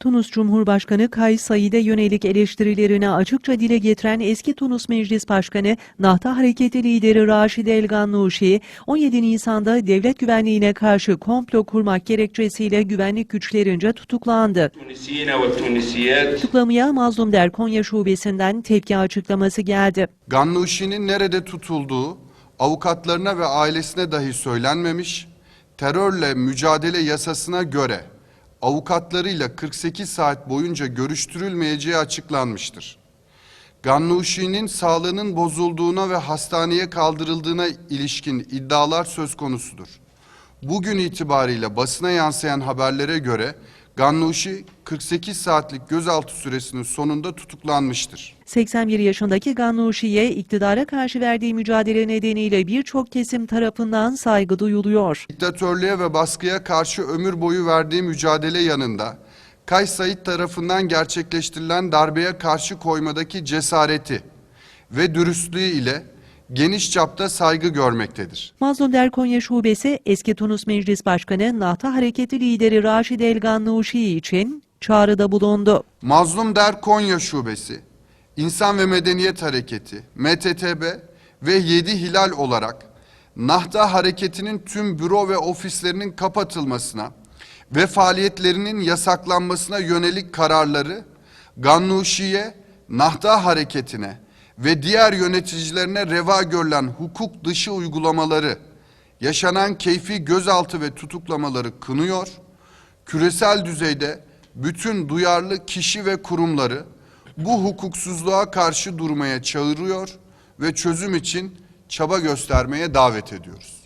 Tunus Cumhurbaşkanı Kays Said'e yönelik eleştirilerini açıkça dile getiren eski Tunus Meclis Başkanı Nahta Hareketi lideri Raşid El Gannuşi, 17 Nisan'da devlet güvenliğine karşı komplo kurmak gerekçesiyle güvenlik güçlerince tutuklandı. Tutuklamaya Mazlum Der Konya Şubesi'nden tepki açıklaması geldi. Gannuşi'nin nerede tutulduğu avukatlarına ve ailesine dahi söylenmemiş, terörle mücadele yasasına göre avukatlarıyla 48 saat boyunca görüştürülmeyeceği açıklanmıştır. Gannuşi'nin sağlığının bozulduğuna ve hastaneye kaldırıldığına ilişkin iddialar söz konusudur. Bugün itibariyle basına yansıyan haberlere göre Gannuşi 48 saatlik gözaltı süresinin sonunda tutuklanmıştır. 81 yaşındaki Gannuşi'ye iktidara karşı verdiği mücadele nedeniyle birçok kesim tarafından saygı duyuluyor. Diktatörlüğe ve baskıya karşı ömür boyu verdiği mücadele yanında Kays Said tarafından gerçekleştirilen darbeye karşı koymadaki cesareti ve dürüstlüğü ile geniş çapta saygı görmektedir. Mazlum Der Konya Şubesi eski Tunus Meclis Başkanı Nahta Hareketi lideri Raşid El Gannuşi için çağrıda bulundu. Mazlum Der Konya Şubesi, İnsan ve Medeniyet Hareketi, MTTB ve Yedi Hilal olarak Nahda Hareketi'nin tüm büro ve ofislerinin kapatılmasına ve faaliyetlerinin yasaklanmasına yönelik kararları Gannuşi'ye, Nahda Hareketi'ne ve diğer yöneticilerine reva görülen hukuk dışı uygulamaları, yaşanan keyfi gözaltı ve tutuklamaları kınıyor, küresel düzeyde bütün duyarlı kişi ve kurumları bu hukuksuzluğa karşı durmaya çağırıyor ve çözüm için çaba göstermeye davet ediyoruz.